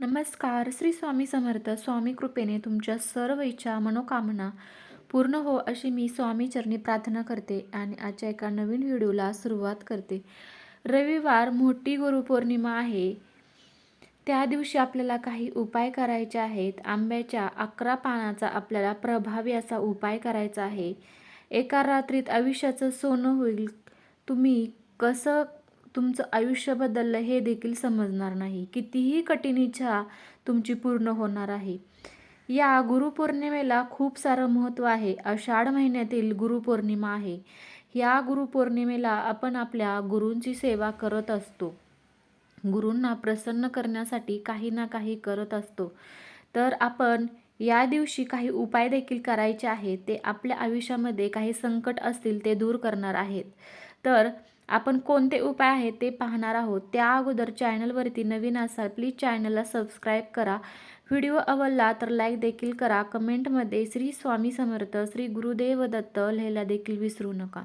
नमस्कार श्री स्वामी समर्थ स्वामी कृपेने तुमच्या सर्व इच्छा मनोकामना पूर्ण हो अशी मी स्वामी चरणी प्रार्थना करते आणि आजच्या एका नवीन व्हिडिओला सुरुवात करते. रविवार मोठी गुरुपौर्णिमा आहे. त्या दिवशी आपल्याला काही उपाय करायचे आहेत. आंब्याच्या अकरा पानाचा आपल्याला प्रभावी असा उपाय करायचा आहे. एका रात्रीत आयुष्याचं सोनं होईल. तुम्ही कसं तुमचं आयुष्य बदललं हे देखील समजणार नाही. कितीही कठीण इच्छा तुमची पूर्ण होणार आहे. या गुरुपौर्णिमेला खूप सारं महत्त्व आहे. आषाढ महिन्यातील गुरुपौर्णिमा आहे. या गुरुपौर्णिमेला आपण आपल्या गुरूंची सेवा करत असतो. गुरूंना प्रसन्न करण्यासाठी काही ना काही करत असतो. तर आपण या दिवशी काही उपाय देखील करायचे आहेत ते आपल्या आयुष्यामध्ये काही संकट असतील ते दूर करणार आहेत. तर आपण कोणते उपाय आहेत ते पाहणार आहोत. त्या अगोदर चॅनलवरती नवीन असाल प्लीज चॅनलला सबस्क्राईब करा. व्हिडिओ आवडला तर लाईक देखील करा. कमेंटमध्ये श्री स्वामी समर्थ श्री गुरुदेव दत्त लिहायला देखील विसरू नका.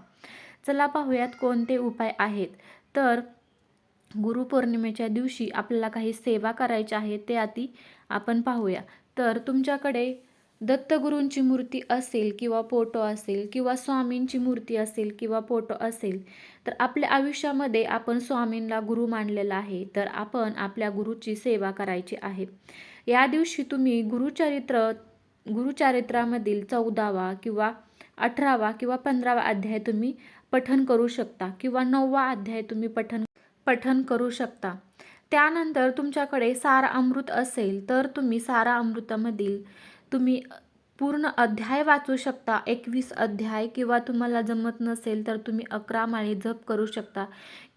चला पाहूयात कोणते उपाय आहेत. तर गुरुपौर्णिमेच्या दिवशी आपल्याला काही सेवा करायच्या आहेत ते आधी आपण पाहूया. तर तुमच्याकडे दत्तगुरूंची मूर्ती असेल किंवा फोटो असेल किंवा स्वामींची मूर्ती असेल किंवा फोटो असेल तर आपल्या आयुष्यामध्ये आपण स्वामींना गुरु मानलेला आहे तर आपण आपल्या गुरुची सेवा करायची आहे. या दिवशी तुम्ही गुरुचरित्र गुरुचरित्रामधील चौदावा किंवा अठरावा किंवा पंधरावा अध्याय तुम्ही पठन करू शकता किंवा नववा अध्याय तुम्ही पठन पठन करू शकता. त्यानंतर तुमच्याकडे सारा अमृत असेल तर तुम्ही सारा अमृतामधील तुम्ही पूर्ण अध्याय वाचू शकता एकवीस अध्याय किंवा तुम्हाला जमत नसेल तर तुम्ही अकरा माळी जप करू शकता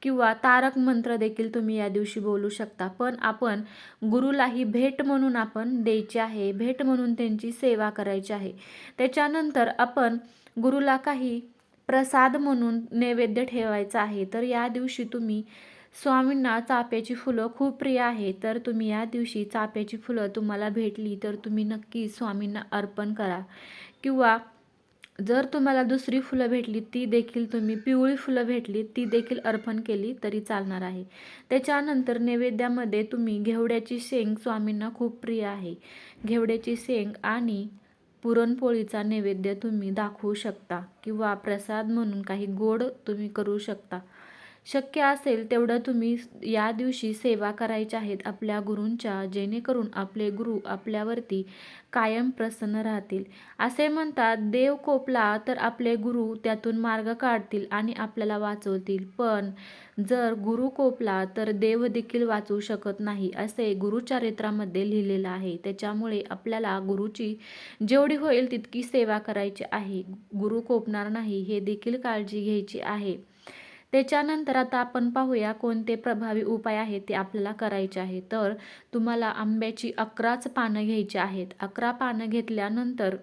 किंवा तारक मंत्र देखील तुम्ही या दिवशी बोलू शकता. पण आपण गुरुलाही भेट म्हणून आपण द्यायची आहे भेट म्हणून त्यांची सेवा करायची आहे. त्याच्यानंतर आपण गुरुला काही प्रसाद म्हणून नैवेद्य ठेवायचा आहे. तर या दिवशी तुम्ही स्वामींना चाफ्याची फुलं खूप प्रिय आहे. तर तुम्ही या दिवशी चाफ्याची फुलं तुम्हाला भेटली तर तुम्ही नक्की स्वामींना अर्पण करा. किंवा जर तुम्हाला दुसरी फुलं भेटली ती देखील तुम्ही पिवळी फुलं भेटली ती देखील अर्पण केली तरी चालणार आहे. त्याच्यानंतर नैवेद्यामध्ये तुम्ही घेवड्याची शेंग स्वामींना खूप प्रिय आहे. घेवड्याची शेंग आणि पुरणपोळीचा नैवेद्य तुम्ही दाखवू शकता किंवा प्रसाद म्हणून काही गोड तुम्ही करू शकता. शक्य असेल तेवढं तुम्ही या दिवशी सेवा करायच्या आहेत आपल्या गुरूंच्या जेणेकरून आपले गुरु आपल्यावरती कायम प्रसन्न राहतील. असे म्हणतात देव कोपला तर आपले गुरु त्यातून मार्ग काढतील आणि आपल्याला वाचवतील. पण जर गुरु कोपला तर देव देखील वाचवू शकत नाही असे गुरुचरित्रामध्ये लिहिलेलं आहे. त्याच्यामुळे आपल्याला गुरुची जेवढी होईल तितकी सेवा करायची आहे. गुरु कोपणार नाही हे देखील काळजी घ्यायची आहे. त्याच्यानंतर आता आपण पाहूया कोणते प्रभावी उपाय आहेत ते आपल्याला करायचे आहे. तर तुम्हाला आंब्याची अकराच पानं घ्यायची आहेत. अकरा पानं घेतल्यानंतर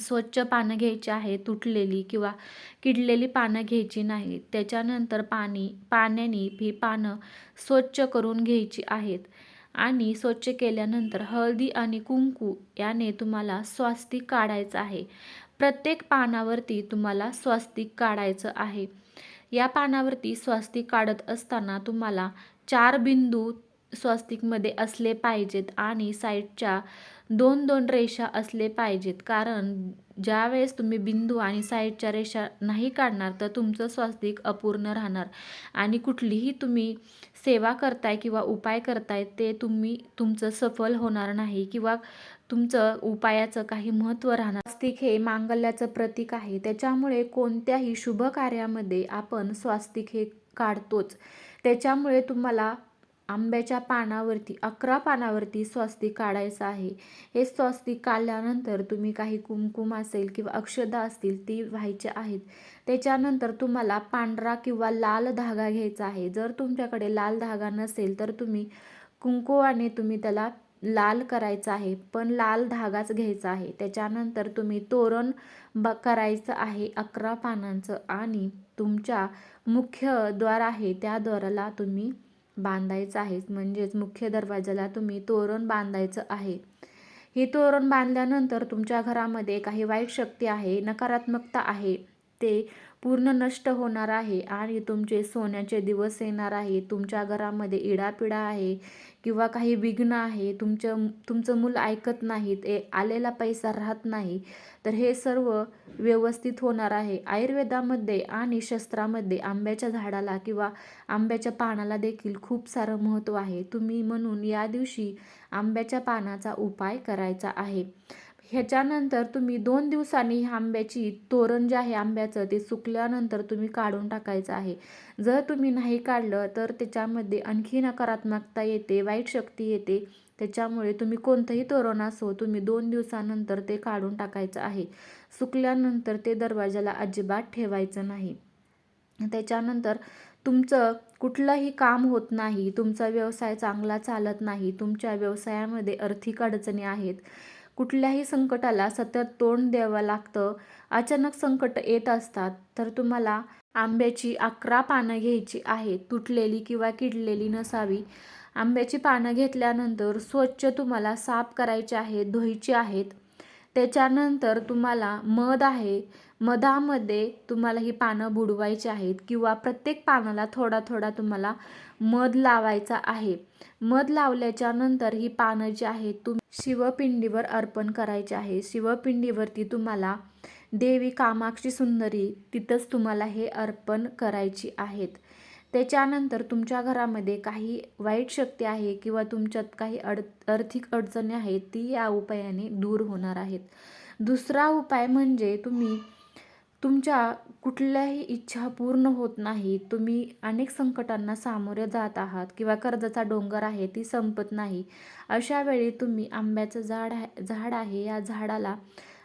स्वच्छ पानं घ्यायची आहे तुटलेली किंवा किडलेली पानं घ्यायची नाही. त्याच्यानंतर पाणी पाण्याने ही पानं स्वच्छ करून घ्यायची आहेत. आणि स्वच्छ केल्यानंतर हळदी आणि कुंकू याने तुम्हाला स्वास्तिक काढायचं आहे. प्रत्येक पानावरती तुम्हाला स्वास्तिक काढायचं आहे. या पानावरती स्वस्तिक काढत असताना तुम्हाला चार बिंदू स्वस्तिकमध्ये असले पाहिजेत आणि साईडच्या दोन दोन रेषा असले पाहिजेत. कारण ज्यावेळेस तुम्ही बिंदू आणि साईडच्या रेषा नाही काढणार तर तुमचं स्वास्तिक अपूर्ण राहणार. आणि कुठलीही तुम्ही सेवा करताय किंवा उपाय करताय ते तुम्ही तुमचं सफल होणार नाही. किंवा तुमचं उपायाचं काही महत्त्व राहणार. स्वास्तिक हे मांगल्याचं प्रतीक आहे. त्याच्यामुळे कोणत्याही शुभ कार्यामध्ये आपण स्वास्तिक हे काढतोच. त्याच्यामुळे तुम्हाला आंब्याच्या पानावरती अकरा पानावरती स्वस्तिक काढायचं आहे. हे स्वस्तिक काढल्यानंतर तुम्ही काही कुमकुम असेल किंवा अक्षदा असतील ती व्हायचे आहेत. त्याच्यानंतर तुम्हाला पांढरा किंवा लाल धागा घ्यायचा आहे. जर तुमच्याकडे लाल धागा नसेल तर तुम्ही कुंकुवाने तुम्ही त्याला लाल करायचं आहे पण लाल धागाच घ्यायचा आहे. त्याच्यानंतर तुम्ही तोरण ब करायचं आहे अकरा पानांचं आणि तुमच्या मुख्य द्वार आहे त्या द्वाराला तुम्ही बांधायचं आहे. म्हणजेच मुख्य दरवाजाला तुम्ही तोरण बांधायचं आहे. हे तोरण बांधल्यानंतर तुमच्या घरामध्ये काही वाईट शक्ती आहे नकारात्मकता आहे. ते पूर्ण नष्ट होणार आहे आणि तुमचे सोन्याचे दिवस येणार आहे. तुमच्या घरामध्ये इडापिडा आहे किंवा काही विघ्न आहे. तुमचं तुमचं मूल ऐकत नाहीत ए आलेला पैसा राहत नाही. तर हे सर्व व्यवस्थित होणार आहे. आयुर्वेदामध्ये आणि शस्त्रामध्ये आंब्याच्या झाडाला किंवा आंब्याच्या पानाला देखील खूप सारं महत्त्व आहे. तुम्ही म्हणून या दिवशी आंब्याच्या पानाचा उपाय करायचा आहे. ह्याच्यानंतर तुम्ही दोन दिवसांनी ह्या आंब्याची तोरण जे आहे आंब्याचं ते सुकल्यानंतर तुम्ही काढून टाकायचं आहे. जर तुम्ही नाही काढलं तर त्याच्यामध्ये आणखी नकारात्मकता येते वाईट शक्ती येते. त्याच्यामुळे तुम्ही कोणतंही तोरण असो तुम्ही दोन दिवसानंतर ते काढून टाकायचं आहे. सुकल्यानंतर ते दरवाजाला अजिबात ठेवायचं नाही. त्याच्यानंतर तुमचं कुठलंही काम होत नाही तुमचा व्यवसाय चांगला चालत नाही तुमच्या व्यवसायामध्ये आर्थिक अडचणी आहेत कुठल्याही संकटाला सतत तोंड द्यावं लागतं. अचानक संकट येत असतात तर तुम्हाला आंब्याची अकरा पानं घ्यायची आहेत तुटलेली किंवा किडलेली नसावी. आंब्याची पानं घेतल्यानंतर स्वच्छ तुम्हाला साफ करायचे आहेत धुवायची आहेत. त्याच्यानंतर तुम्हाला मध आहे. मधामध्ये तुम्हाला ही पानं बुडवायची आहेत किंवा प्रत्येक पानाला थोडा थोडा तुम्हाला मध लावायचा आहे. मध लावल्याच्या नंतर ही पानं जी आहेत तुम शिवपिंडीवर अर्पण करायचे आहे. शिवपिंडीवरती तुम्हाला देवी कामाक्षी सुंदरी तिथंच तुम्हाला हे अर्पण करायची आहेत. त्याच्यानंतर तुमच्या घरामध्ये काही वाईट शक्ती आहे किंवा तुमच्यात काही अड आर्थिक अडचणी आहेत ती या उपायाने दूर होणार आहेत. दुसरा उपाय म्हणजे तुम्ही तुमच्या कुठल्याही इच्छा पूर्ण होत नाही तुम्ही अनेक संकटांना सामोरे जात आहात किंवा कर्जाचा डोंगर आहे ती संपत नाही. अशा वेळी तुम्ही आंब्याचं झाड आहे झाड आहे या झाडाला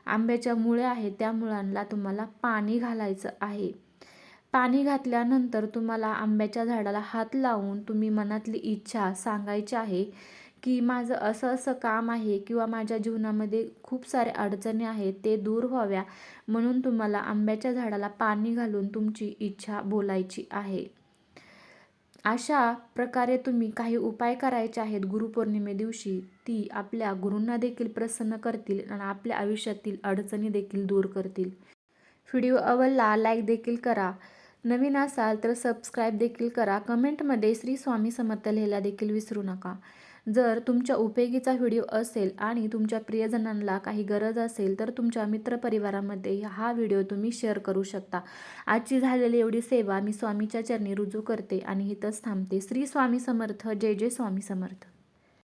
आंब्याच्या मुळे आहेत त्या मुळांना तुम्हाला पाणी घालायचं आहे. पाणी घातल्यानंतर तुम्हाला आंब्याच्या झाडाला हात लावून तुम्ही मनातली इच्छा सांगायची आहे की माझं असं असं काम आहे किंवा माझ्या जीवनामध्ये खूप साऱ्या अडचणी आहेत ते दूर व्हाव्या म्हणून तुम्हाला आंब्याच्या झाडाला पाणी घालून तुमची इच्छा बोलायची आहे. अशा प्रकारे तुम्ही काही उपाय करायचे आहेत गुरुपौर्णिमे दिवशी ती आपल्या गुरूंना देखील प्रसन्न करतील आणि आपल्या आयुष्यातील अडचणी देखील दूर करतील. व्हिडिओ आवडला लाईक देखील करा. नवीन असाल तर सबस्क्राईब देखील करा. कमेंटमध्ये श्री स्वामी समर्थ लिहायला देखील विसरू नका. जर तुमच्या उपयोगीचा व्हिडिओ असेल आणि तुमच्या प्रियजनांना काही गरज असेल तर तुमच्या मित्रपरिवारामध्ये हा व्हिडिओ तुम्ही शेअर करू शकता. आजची झालेली एवढी सेवा मी स्वामीच्या चरणी रुजू करते आणि इथंच थांबते. श्री स्वामी समर्थ. जय जय स्वामी समर्थ.